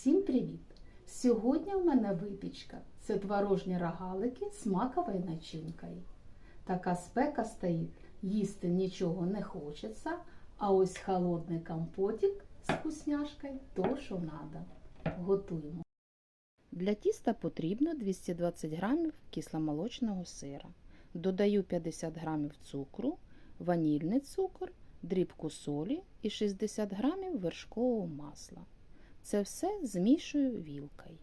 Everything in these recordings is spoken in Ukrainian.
Всім привіт! Сьогодні в мене випічка. Це творожні рогалики з маковою начинкою. Така спека стоїть, їсти нічого не хочеться, а ось холодний компотик з вкусняшкою то, що треба. Готуємо. Для тіста потрібно 220 г кисломолочного сира. Додаю 50 г цукру, ванільний цукор, дрібку солі і 60 г вершкового масла. Це все змішую вілкою.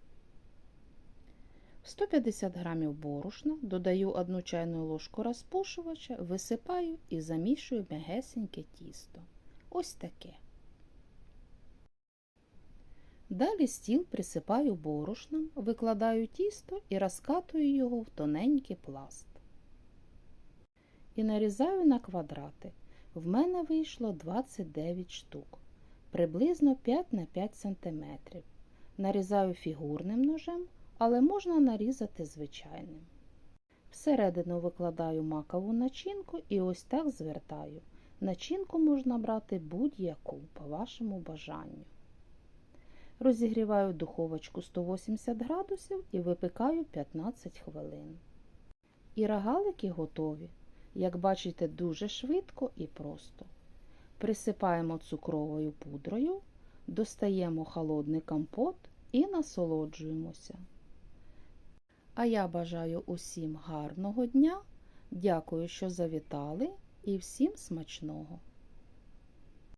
В 150 г борошна додаю 1 чайну ложку розпушувача, висипаю і замішую м'ягесеньке тісто. Ось таке. Далі стіл присипаю борошном, викладаю тісто і розкатую його в тоненький пласт. І нарізаю на квадрати. В мене вийшло 29 штук, приблизно 5 на 5 см. Нарізаю фігурним ножем, але можна нарізати звичайним. Всередину викладаю макову начинку і ось так звертаю. Начинку можна брати будь-яку по вашому бажанню. Розігріваю духовочку 180 градусів і випікаю 15 хвилин. І рогалики готові. Як бачите, дуже швидко і просто. Присипаємо цукровою пудрою, достаємо холодний компот і насолоджуємося. А я бажаю усім гарного дня. Дякую, що завітали, і всім смачного!